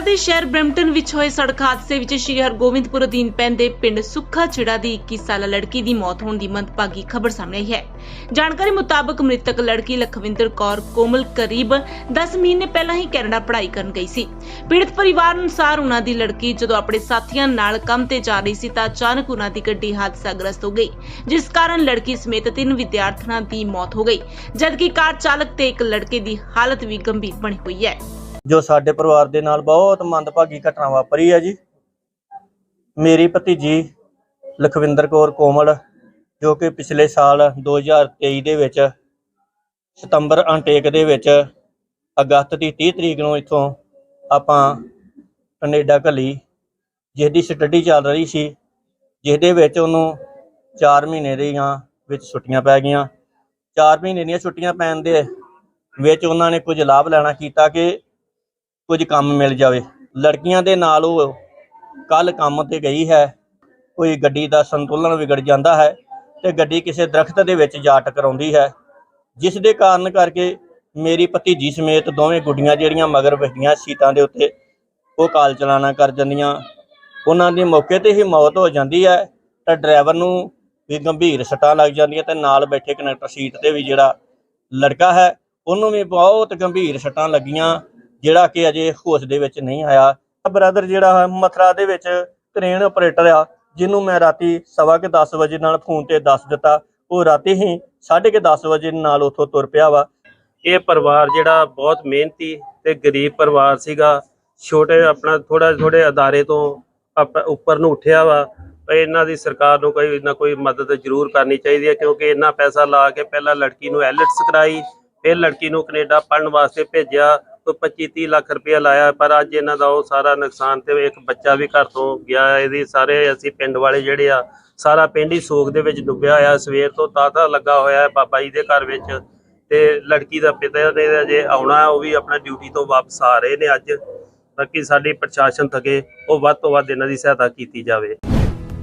Canada ਦੇ ਸ਼ਹਿਰ Brampton ਵਿੱਚ ਹੋਏ ਸੜਕ ਹਾਦਸੇ ਵਿੱਚ ਸ਼੍ਰੀ ਹਰਗੋਬਿੰਦਪੁਰ ਅਧੀਨ ਪੈਂਦੇ ਪਿੰਡ ਸੁੱਖਾ ਛਿੜਾ ਦੀ 21 ਸਾਲਾ ਲੜਕੀ ਦੀ ਮੌਤ ਹੋਣ ਦੀ ਮੰਦਭਾਗੀ ਖਬਰ ਸਾਹਮਣੇ ਆਈ ਹੈ। ਜਾਣਕਾਰੀ ਮੁਤਾਬਕ ਮ੍ਰਿਤਕ ਲੜਕੀ ਲਖਵਿੰਦਰ ਕੌਰ ਕੋਮਲ ਕਰੀਬ 10 ਮਹੀਨੇ ਪਹਿਲਾਂ ਹੀ ਕੈਨੇਡਾ ਪੜ੍ਹਾਈ ਕਰਨ ਗਈ ਸੀ। ਪੀੜਤ ਪਰਿਵਾਰ ਅਨੁਸਾਰ ਉਹਨਾਂ ਦੀ ਲੜਕੀ ਜਦੋਂ ਆਪਣੇ ਸਾਥੀਆਂ ਨਾਲ ਕੰਮ ਤੇ ਜਾ ਰਹੀ ਸੀ ਤਾਂ ਅਚਾਨਕ ਉਹਨਾਂ ਦੀ ਗੱਡੀ ਹਾਦਸਾਗ੍ਰਸਤ ਹੋ ਗਈ, ਜਿਸ ਕਾਰਨ ਲੜਕੀ ਸਮੇਤ ਤਿੰਨ ਵਿਦਿਆਰਥਣਾਂ ਦੀ ਮੌਤ ਹੋ ਗਈ, ਜਦਕਿ ਕਾਰ ਚਾਲਕ ਤੇ ਇੱਕ ਲੜਕੇ ਦੀ ਹਾਲਤ ਵੀ ਗੰਭੀਰ ਬਣੀ ਹੋਈ ਹੈ। ਜੋ ਸਾਡੇ ਪਰਿਵਾਰ ਦੇ ਨਾਲ ਬਹੁਤ ਮੰਦਭਾਗੀ ਘਟਨਾ ਵਾਪਰੀ ਹੈ ਜੀ। ਮੇਰੀ ਭਤੀਜੀ ਲਖਵਿੰਦਰ ਕੌਰ ਕੋਮਲ, ਜੋ ਕਿ ਪਿਛਲੇ ਸਾਲ 2023 ਦੇ ਵਿੱਚ ਸਤੰਬਰ ਅਨਟੇਕ ਦੇ ਵਿੱਚ ਅਗਸਤ ਦੀ 30 ਤਰੀਕ ਨੂੰ ਇੱਥੋਂ ਆਪਾਂ ਕੈਨੇਡਾ ਘੱਲੀ ਜਿਹਦੀ ਸਟੱਡੀ ਚੱਲ ਰਹੀ ਸੀ ਜਿਹਦੇ ਵਿੱਚ ਉਹਨੂੰ 4 ਮਹੀਨੇ ਦੀਆਂ ਵਿੱਚ ਛੁੱਟੀਆਂ ਪੈ ਗਈਆਂ। 4 ਮਹੀਨੇ ਦੀਆਂ ਛੁੱਟੀਆਂ ਪੈਣ ਦੇ ਵਿੱਚ ਉਹਨਾਂ ਨੇ ਕੁਝ ਲਾਭ ਲੈਣਾ ਕੀਤਾ ਕਿ ਕੁਝ ਕੰਮ ਮਿਲ ਜਾਵੇ। ਲੜਕੀਆਂ ਦੇ ਨਾਲ ਉਹ ਕੱਲ ਕੰਮ ਤੇ ਗਈ ਹੈ। ਕੋਈ ਗੱਡੀ ਦਾ ਸੰਤੁਲਨ ਵਿਗੜ ਜਾਂਦਾ ਹੈ ਤੇ ਗੱਡੀ ਕਿਸੇ ਦਰਖਤ ਦੇ ਵਿੱਚ ਜਾ ਟਕਰਾਉਂਦੀ ਹੈ। ਜਿਸ ਦੇ ਕਾਰਨ ਕਰਕੇ ਮੇਰੀ ਭਤੀਜੀ ਸਮੇਤ ਦੋਵੇਂ ਗੁੱਡੀਆਂ ਜਿਹੜੀਆਂ ਮਗਰ ਬੈਠੀਆਂ ਸੀਟਾਂ ਦੇ ਉੱਤੇ ਉਹ ਕਾਲ ਚਲਾਣਾ ਕਰ ਜਾਂਦੀਆਂ। ਉਹਨਾਂ ਦੀ ਮੌਕੇ ਤੇ ਹੀ ਮੌਤ ਹੋ ਜਾਂਦੀ ਹੈ ਤਾਂ ਡਰਾਈਵਰ ਨੂੰ ਵੀ ਗੰਭੀਰ ਸੱਟਾਂ ਲੱਗ ਜਾਂਦੀਆਂ ਤੇ ਨਾਲ ਬੈਠੇ ਕਨੈਕਟਰ ਸੀਟ ਤੇ ਵੀ ਜਿਹੜਾ ਲੜਕਾ ਹੈ ਉਹਨੂੰ ਵੀ ਬਹੁਤ ਗੰਭੀਰ ਸੱਟਾਂ ਲੱਗੀਆਂ। ਜਿਹੜਾ ਕਿ ਅਜੇ ਹੋਸ਼ ਦੇ ਵਿੱਚ ਨਹੀਂ ਆਇਆ। ਬ੍ਰਦਰ ਜਿਹੜਾ ਹੈ, ਮਥਰਾ ਦੇ ਵਿੱਚ ਟ੍ਰੇਨ ਆਪਰੇਟਰ ਆ, ਜਿਹਨੂੰ ਮੈਂ ਰਾਤੀ ਸਵਾ ਕੇ 10 ਵਜੇ ਨਾਲ ਫੋਨ ਤੇ ਦੱਸ ਦਿੱਤਾ। ਉਹ ਰਾਤੀ ਹੀ 10:30 ਵਜੇ ਨਾਲ ਉੱਥੋਂ ਤੁਰ ਪਿਆ ਵਾ। ਇਹ ਪਰਿਵਾਰ ਜਿਹੜਾ ਬਹੁਤ ਮਿਹਨਤੀ ਤੇ ਗਰੀਬ ਪਰਿਵਾਰ ਸੀਗਾ। ਛੋਟੇ ਆਪਣਾ ਥੋੜਾ ਥੋੜੇ ਅਦਾਰੇ ਤੋਂ ਆਪ- ਉੱਪਰ ਨੂੰ ਉੱਠਿਆ ਵਾ। ਇਹਨਾਂ ਦੀ ਸਰਕਾਰ ਨੂੰ ਕੋਈ ਨਾ ਕੋਈ ਮਦਦ ਜ਼ਰੂਰ ਕਰਨੀ ਚਾਹੀਦੀ ਹੈ, ਕਿਉਂਕਿ ਇੰਨਾ ਪੈਸਾ ਲਾ ਕੇ ਪਹਿਲਾਂ ਲੜਕੀ ਨੂੰ ਐਲਟਸ ਕਰਾਈ, ਫਿਰ ਲੜਕੀ ਨੂੰ ਕੈਨੇਡਾ ਪੜਨ ਵਾਸਤੇ ਭੇਜਿਆ। 25 30 ਲੱਖ ਰੁਪਇਆ ਲਾਇਆ, ਪਰ ਅੱਜ ਇਹਨਾਂ ਦਾ ਉਹ ਸਾਰਾ ਨੁਕਸਾਨ ਤੇ ਇੱਕ ਬੱਚਾ ਵੀ ਘਰ ਤੋਂ ਗਿਆ ਇਹਦੀ ਸਾਰੇ ਅਸੀਂ ਪਿੰਡ ਵਾਲੇ ਜਿਹੜੇ ਆ, ਸਾਰਾ ਪਿੰਡ ਹੀ ਸੋਗ ਦੇ ਵਿੱਚ ਡੁੱਬਿਆ ਹੋਇਆ, ਸਵੇਰ ਤੋਂ ਤਾਤਾ ਲੱਗਾ ਹੋਇਆ ਹੈ ਬਾਬਾ ਜੀ ਦੇ ਘਰ ਵਿੱਚ ਤੇ ਲੜਕੀ ਦਾ ਪਿਤਾ ਨੇ ਅਜੇ ਆਉਣਾ, ਉਹ ਵੀ ਆਪਣਾ ਡਿਊਟੀ ਤੋਂ ਵਾਪਸ ਆ ਰਹੇ ਨੇ ਅੱਜ। ਬਾਕੀ ਸਾਡੀ ਪ੍ਰਸ਼ਾਸਨ ਥਕੇ, ਉਹ ਵੱਧ ਤੋਂ ਵੱਧ ਇਹਨਾਂ ਦੀ ਸਹਾਇਤਾ ਕੀਤੀ ਜਾਵੇ।